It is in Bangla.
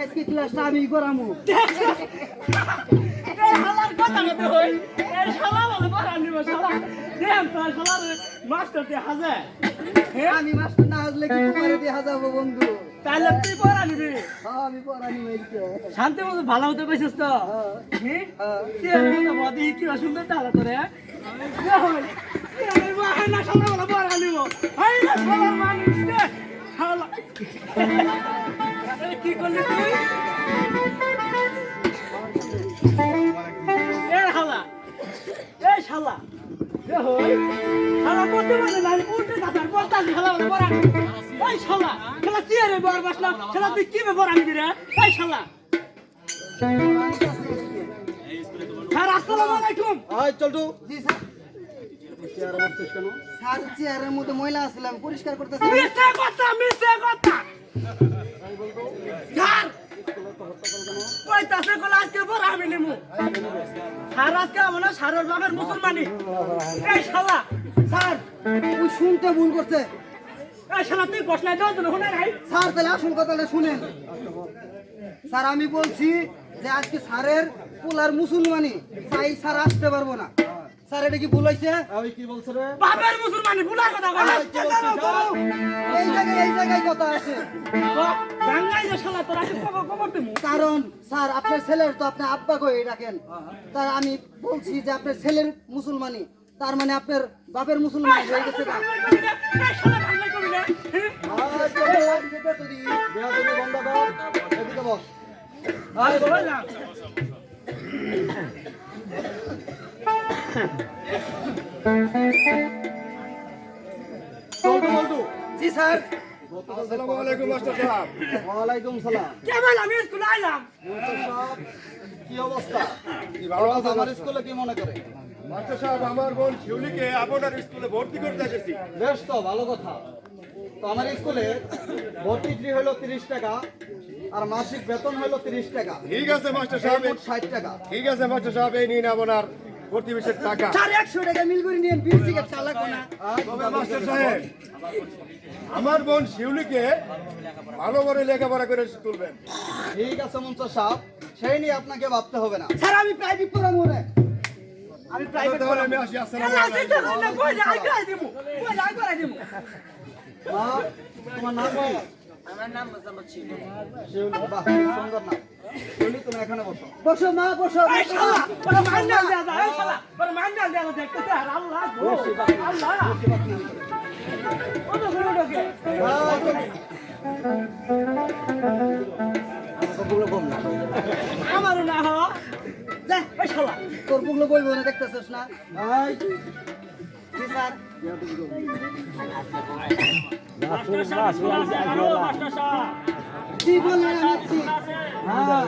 আজকে ক্লাসটা আমি করামু। আমি মাস্টার না হলে কি তোমারে দেখা যাব বন্ধু? তাহলে তুই পড়া নিবি। হ্যাঁ আমি হয়েছে শান্তি মতো ভালো হতে পেয়েছিস তো? হ্যাঁ। কি সুন্দর তাহলে তোরে না পড়া নিব। কি করলি এই শালা এ হই শালা করতে মানে না উল্টে কাটার বলতা শালা বলে পড়া এই শালা শালা চেয়ারে বর বসলাম শালা তুই কি ব্যাপার আনবি রে? এই শালা। স্যার আসসালামু আলাইকুম। আয় চলটু জি স্যার। স্যার চেয়ারের মধ্যে ময়লা আসলাম পরিষ্কার করতেছি। মিছে কথা মিছে কথা। স্যার ওই কল আজকে বড় আমি নেমু। এই শালা, স্যার শুনতে ভুল করছে। এই তুই তো স্যার, তাহলে আসুন, কথাটা শুনেন। স্যার, আমি বলছি যে আজকে স্যারের পোলার মুসলমানি, তাই স্যার আসতে পারব না। স্যার এটা কি ভুল হয়েছে আমি কি বলছ রে বাবার মুসলমানি ভুলার কথা কয় এই জায়গায় এই জায়গায় কথা আছে বাঙ্গাই যে শালা তোর কারণ স্যার আপনার ছেলের তো আপনি আব্বা কয়ে ডাকেন তার আমি বলছি যে আপনার ছেলের মুসলমানি তার মানে আপনার বাপের মুসলমান হয়ে গেছে হ্যাঁ? বস জি স্যার। আসসালামু আলাইকুম মাস্টার সাহেব। ওয়ালাইকুম সালাম। কেবল আমি স্কুলে আইলাম। মাস্টার সাহেব কি অবস্থা? ভালো আছে আমার স্কুলে কি মনে করে? মাস্টার সাহেব আমার বোন শিউলিকে আপনার স্কুলে ভর্তি করতে এসেছি। বেশ তো ভালো কথা। তো আমার স্কুলে ভর্তি ফি হলো তিরিশ টাকা আর মাসিক বেতন হলো তিরিশ টাকা। ঠিক আছে মাস্টার সাহেব। টাকা। ঠিক আছে মাস্টার সাহেব এই নিন আপনার। ভর্তি বিষের টাকা। স্যার একশো টাকা মিল করে সিগারেট চালাকো না তবে মাস্টার সাহেব আমার বোন শিউলিকে ভালো করে লেখাপড়া করে তুলবেন। ঠিক আছে মঞ্চর সাহেব। সেই নিয়ে আপনাকে ভাবতে হবে না। স্যার আমি প্রাইভেট পড়াবো রে আমি প্রাইভেট আমি আসি আসসালামু আলাইকুম। কই যাই কই দিমু কই কই দিমু মা তোমার নাম কি? আমার নাম শিউলি বাহ সুন্দর নাম। তুমি এখানে বসো। বসো মা বসো। আমারও না হ যা এই শালা। তোর বুকলো বইবো না দেখতেছিস না? এই, জি স্যার মাস্টার সাহেব মাস্টার সাহেব জি বলেন আমি আছি হ্যাঁ